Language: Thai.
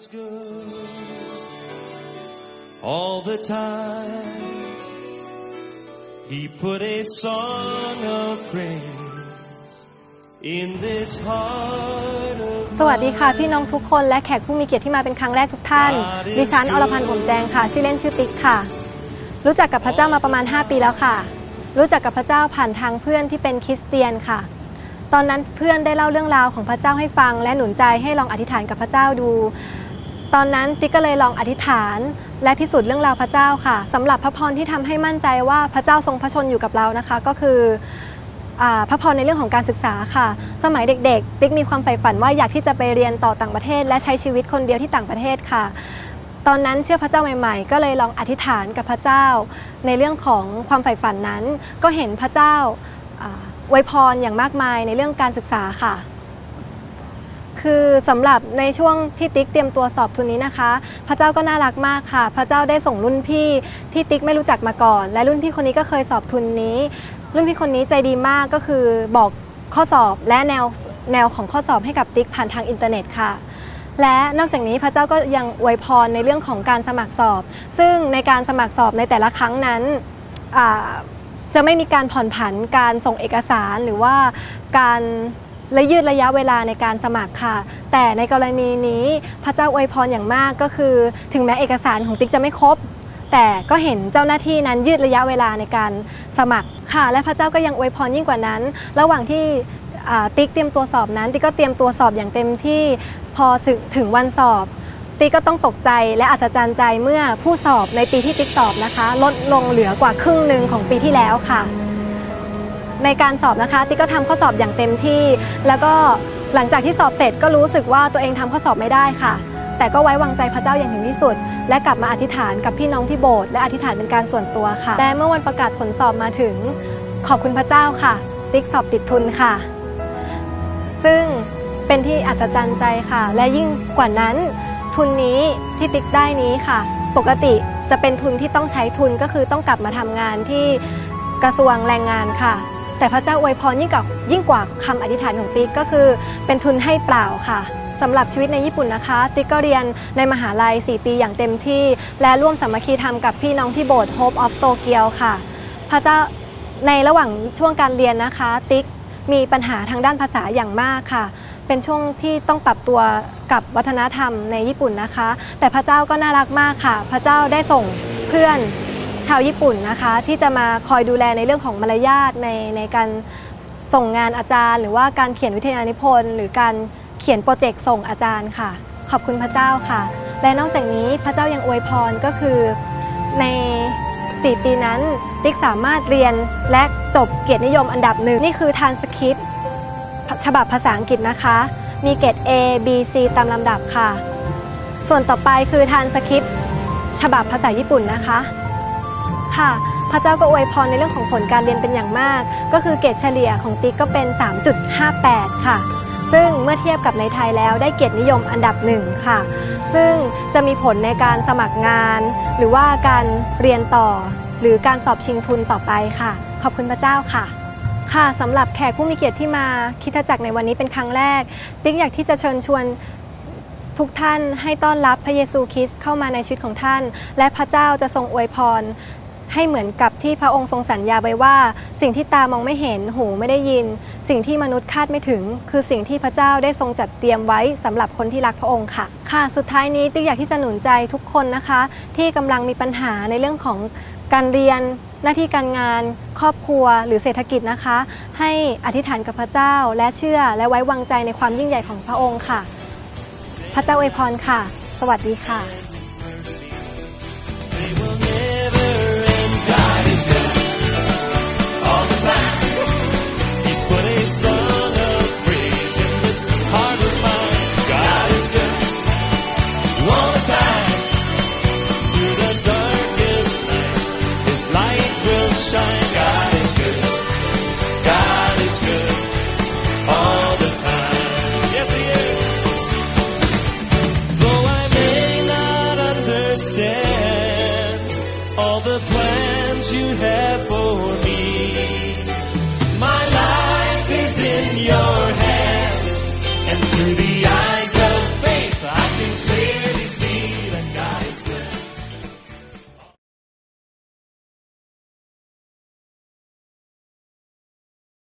is good all the time. He put a song of praise สวัสดีค่ะ พี่น้องทุกคนและแขกผู้มีเกียรติที่มาเป็นครั้งแรกทุกท่าน ดิฉันอรพันธ์ผมแจงค่ะ ชื่อเล่นชื่อติ๊กค่ะ รู้จักกับพระเจ้ามาประมาณ 5 ปีแล้วค่ะ รู้จักกับพระเจ้าผ่านทางเพื่อนที่เป็นคริสเตียนค่ะ ตอนนั้นเพื่อนได้เล่าเรื่องราวของพระเจ้าให้ฟัง และหนุนใจให้ลองอธิษฐานกับพระเจ้าดู ตอนนั้นติ๊กก็เลยลองอธิษฐาน และพิสูจน์เรื่องราวพระเจ้าค่ะสำหรับพระพรที่ทำให้มั่นใจว่าพระเจ้าทรงพระชนอยู่กับเรานะคะ ก็คืออพระพรในเรื่องของการศึกษาค่ะ สมัยเด็กๆ ติ๊กมีความใฝ่ฝันว่าอยากที่จะไปเรียนต่อต่างประเทศ และใช้ชีวิตคนเดียวที่ต่างประเทศค่ะ ตอนนั้นเชื่อพระเจ้าใหม่ๆ ก็เลยลองอธิษฐานกับพระเจ้า ในเรื่องของความใฝ่ฝันนั้น ก็เห็นพระเจ้าอ่าอวยพรอย่างมากมายในเรื่องการศึกษาค่ะ คือสำหรับในช่วงที่ติ๊กเตรียมตัวสอบทุนนี้นะคะ พระเจ้าก็น่ารักมากค่ะ พระเจ้าได้ส่งรุ่นพี่ที่ติ๊กไม่รู้จักมาก่อน และรุ่นพี่คนนี้ก็เคยสอบทุนนี้ รุ่นพี่คนนี้ใจดีมากก็คือบอกข้อสอบและแนวแนวของข้อสอบให้กับติ๊กผ่านทางอินเทอร์เน็ตค่ะ และนอกจากนี้พระเจ้าก็ยังอวยพรในเรื่องของการสมัครสอบ ซึ่งในการสมัครสอบในแต่ละครั้งนั้นจะไม่มีการผ่อนผันการส่งเอกสารหรือว่าการ และยืดระยะเวลาในการสมัครค่ะ แต่ในกรณีนี้พระเจ้าอวยพรอย่างมากก็คือ ถึงแม้เอกสารของติ๊กจะไม่ครบ แต่ก็เห็นเจ้าหน้าที่นั้นยืดระยะเวลาในการสมัครค่ะ และพระเจ้าก็ยังอวยพรยิ่งกว่านั้น ระหว่างที่ติ๊กเตรียมตัวสอบนั้น ติ๊กก็เตรียมตัวสอบอย่างเต็มที่พอถึงวันสอบ ติ๊กก็ต้องตกใจและอัศจรรย์ใจเมื่อผู้สอบในปีที่ติ๊กสอบนะคะ ลดลงเหลือกว่าครึ่งหนึ่งของปีที่แล้วค่ะ ในการสอบนะคะติ๊กก็ทำข้อสอบอย่างเต็มที่ แล้วก็หลังจากที่สอบเสร็จก็รู้สึกว่าตัวเองทำข้อสอบไม่ได้ค่ะ แต่ก็ไว้วางใจพระเจ้าอย่างถึงที่สุด และกลับมาอธิษฐานกับพี่น้องที่โบสถ์และอธิษฐานเป็นการส่วนตัวค่ะและเมื่อวันประกาศผลสอบมาถึง ขอบคุณพระเจ้าค่ะ ติ๊กสอบติดทุนค่ะ ซึ่งเป็นที่อัศจรรย์ใจค่ะ และยิ่งกว่านั้น ทุนนี้ที่ติ๊กได้นี้ค่ะ ปกติจะเป็นทุนที่ต้องใช้ทุนก็คือต้องกลับมาทำงานที่กระทรวงแรงงานค่ะ แต่พระเจ้าอวยพรยิ่งกับยิ่งกว่าคำอธิษฐานของติ๊กก็คือ เป็นทุนให้เปล่าค่ะสำหรับชีวิตในญี่ปุ่นนะคะ ติ๊กก็เรียนในมหาลัย 4 ปีอย่างเต็มที่ และร่วมสามัคคีธรรมกับพี่น้องที่โบสถ์ Hope of Tokyo ค่ะ พระเจ้าในระหว่างช่วงการเรียนนะคะ ติ๊กมีปัญหาทางด้านภาษาอย่างมากค่ะ เป็นช่วงที่ต้องปรับตัวกับวัฒนธรรมในญี่ปุ่นนะคะ แต่พระเจ้าก็น่ารักมากค่ะ พระเจ้าได้ส่งเพื่อน ชาวญี่ปุ่นนะคะ ที่จะมาคอยดูแลในเรื่องของมารยาทในในการส่งงานอาจารย์ หรือว่าการเขียนวิทยานิพนธ์ หรือการเขียนโปรเจกต์ส่งอาจารย์ค่ะ ขอบคุณพระเจ้าค่ะ และนอกจากนี้พระเจ้ายังอวยพรก็คือใน 4 ปีนั้นติ๊กสามารถเรียนและจบเกียรตินิยมอันดับหนึ่งนี่คือทานสคริปต์ฉบับภาษาอังกฤษนะคะ มีเกรด A B C ตามลำดับค่ะ ส่วนต่อไปคือทานสคริปต์ฉบับภาษาญี่ปุ่นนะคะ ค่ะ พระเจ้าก็อวยพรในเรื่องของผลการเรียนเป็นอย่างมาก ก็คือเกรดเฉลี่ยของติ๊กก็เป็น 3.58 ค่ะ ซึ่งเมื่อเทียบกับในไทยแล้วได้เกียรตินิยมอันดับหนึ่งค่ะ ซึ่งจะมีผลในการสมัครงาน หรือว่าการเรียนต่อ หรือการสอบชิงทุนต่อไปค่ะ ขอบคุณพระเจ้าค่ะค่ะสำหรับแขกผู้มีเกียรติที่มาคิดจักรในวันนี้เป็นครั้งแรก ติ๊กอยากที่จะเชิญชวนทุกท่านให้ต้อนรับพระเยซูคริสต์เข้ามาในชีวิตของท่าน และพระเจ้าจะทรงอวยพร ให้เหมือนกับที่พระองค์ทรงสัญญาไว้ว่า สิ่งที่ตามองไม่เห็นหูไม่ได้ยิน สิ่งที่มนุษย์คาดไม่ถึง คือสิ่งที่พระเจ้าได้ทรงจัดเตรียมไว้สำหรับคนที่รักพระองค์ค่ะ ค่ะ สุดท้ายนี้ติ๊กอยากที่จะหนุนใจทุกคนนะคะ ที่กำลังมีปัญหาในเรื่องของการเรียนหน้าที่การงานครอบครัวหรือเศรษฐกิจนะคะ ให้อธิษฐานกับพระเจ้าและเชื่อและไว้วางใจในความยิ่งใหญ่ของพระองค์ค่ะ พระเจ้าอวยพรค่ะ สวัสดีค่ะ all the plans you have for me. My life is in your hands, and through the eyes.